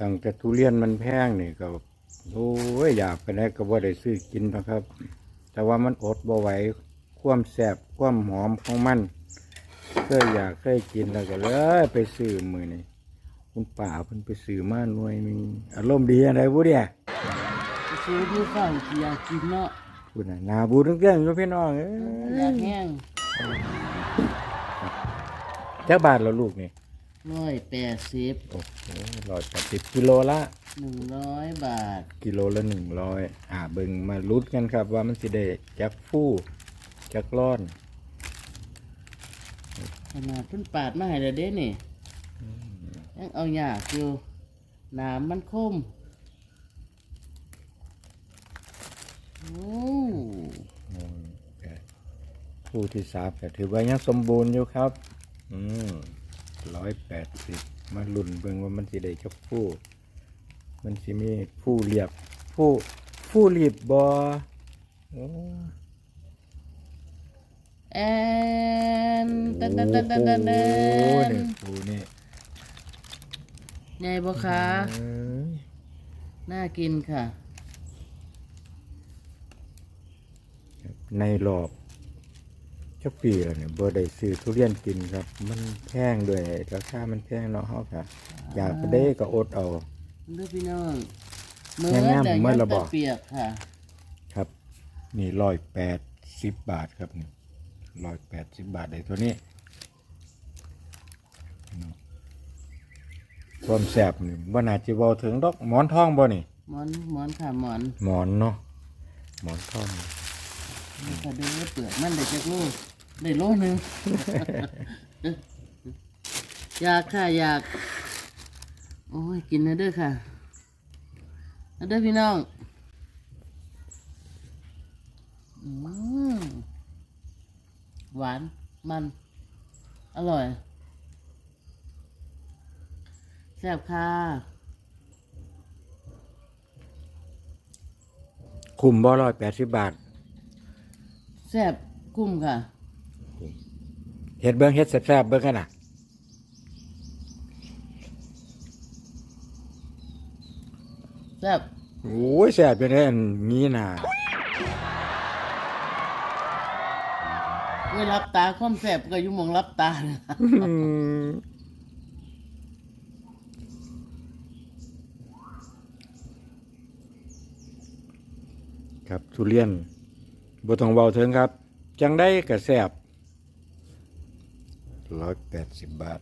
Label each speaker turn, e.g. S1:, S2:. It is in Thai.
S1: ตั้งแต่ทุเรียนมันแพงนี่ก็โอ้ยอยากไปไหนก็บ่ได้ซื้อกินนะครับ แต่ว่ามันอดบ่ไหวความแซ่บความหอมของมันเคยอยากเคยกินแล้วก็เลยไปซื้อมือนี่คุณป่าเพิ่นไปซื้อมาหน่วยหนึงอารมณ์ดีอะไรบุเนี่ย
S2: ไปซื้อที่ฝั่งที่อยากกินเนาะ
S1: พูดน่ะหนาบูเรื่องๆอยู่พี่น้องเอ้
S2: อยายกแห้ง
S1: จักบาทแล้วลูกนี่
S2: ร้อยแปดสิบ
S1: โอ้โหร้อยแปดสิบกิโลละ
S2: หนึ่งร้อยบาท
S1: กิโลละหนึ่งร้อยอ่าเบิ่งมาลุ้นกันครับว่ามันสิได้จักฟู่จักร้อน
S2: ขนาดเพิ่นปาดมาให้แล้วเด้นี่ยังเอาหยากอยู่น้ำมันคมโอ้
S1: อืมก็ผู้ที่สามก็ถือว่ายังสมบูรณ์อยู่ครับ อืม ร้อยแปดสิบมาลุ้นเบิ่งว่ามันสิได้จักฟู่มันสิมีฟู่เรียบฟู่ฟู่รีบบอโอ้
S2: แอนเตันตันตันตันตันตั
S1: โอ้
S2: น
S1: นี่ฟู่นี่
S2: ใหญ่บ่คะ
S1: เอ้ย
S2: น่ากินค่ะ
S1: ในรอบ จักปีแล้วเนี่ยบ่ได้ซื้อทุเรียนกินครับ มันแพงด้วยราคามันแพงเนาะเฮาค่ะอยากไปได้ก็อดเอา
S2: เด้อพี่น้องเมื่
S1: แง่
S2: อ
S1: ๆ
S2: แต่
S1: เมื่
S2: ยั
S1: องระบ
S2: แต่
S1: อก
S2: เปียกค่ะ
S1: ครับ นี่ร้อยแปดสิบบาทครับนี่ร้อยแปดสิบบาทได้ตัวนี้ความแสบนี่บ่น่าจะเว้าถึงดอกหมอนทองบ่นี่
S2: หมอนหมอนค่ะหมอน
S1: หมอนเนาะหมอนทอง
S2: นี่ก็เด้อเปลือกมันได้จักโล ได้โลหนึงอยากค่ะอยาก โอ้ย กินนะเด้อค่ะนะเด้อพี่น้องอืมหวานมัน อร่อยแซ่บค่ะ
S1: คุมบ่ร้อยแปดสิบบาท
S2: แซ่บกุ้มค่ะ
S1: เฮ็ดเบิ่งเฮ็ดแซ่บๆเบิ่งกันน่ะ
S2: แซ่บ
S1: โอ้ยแซ่บอยู่ในอันนี้น่ะ
S2: เวลรับตาความแซ่บก็อยู่หมองรับตาเลย
S1: อืมครับทุเรียนบ่ต้องเบาถึงครับ จังได้กระแซบ ร้อยแปดสิบบาท